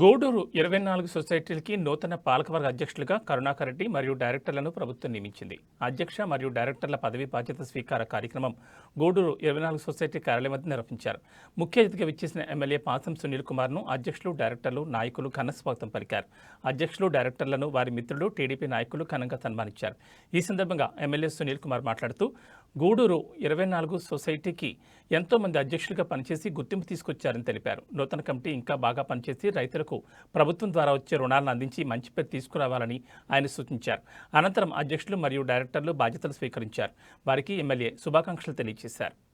గూడూరు ఇరవై నాలుగు సొసైటీలకి నూతన పాలకవర్గ అధ్యక్షులుగా కరుణాకర్ రెడ్డి మరియు డైరెక్టర్లను ప్రభుత్వం నియమించింది. అధ్యక్ష మరియు డైరెక్టర్ల పదవీ బాధ్యత స్వీకార కార్యక్రమం గూడూరు ఇరవై నాలుగు సొసైటీ కార్యాలయం వద్ద నిర్వహించారు. ముఖ్య అతిథిగా విచ్చేసిన ఎమ్మెల్యే పాసం సునీల్ కుమార్ను అధ్యక్షులు డైరెక్టర్లు నాయకులు ఘన స్వాగతం పలికారు. అధ్యక్షులు డైరెక్టర్లను వారి మిత్రులు టీడీపీ నాయకులు ఘనంగా సన్మానించారు. ఈ సందర్భంగా ఎమ్మెల్యే సునీల్ కుమార్ మాట్లాడుతూ గూడూరు ఇరవై నాలుగు సొసైటీకి ఎంతో మంది అధ్యక్షులుగా పనిచేసి గుర్తింపు తీసుకొచ్చారని తెలిపారు. నూతన కమిటీ ఇంకా బాగా పనిచేసి రైతులకు ప్రభుత్వం ద్వారా వచ్చే రుణాలను అందించి మంచి పేరు తీసుకురావాలని ఆయన సూచించారు. అనంతరం అధ్యక్షులు మరియు డైరెక్టర్లు బాధ్యతలు స్వీకరించారు. వారికి ఎమ్మెల్యే శుభాకాంక్షలు తెలియజేశారు.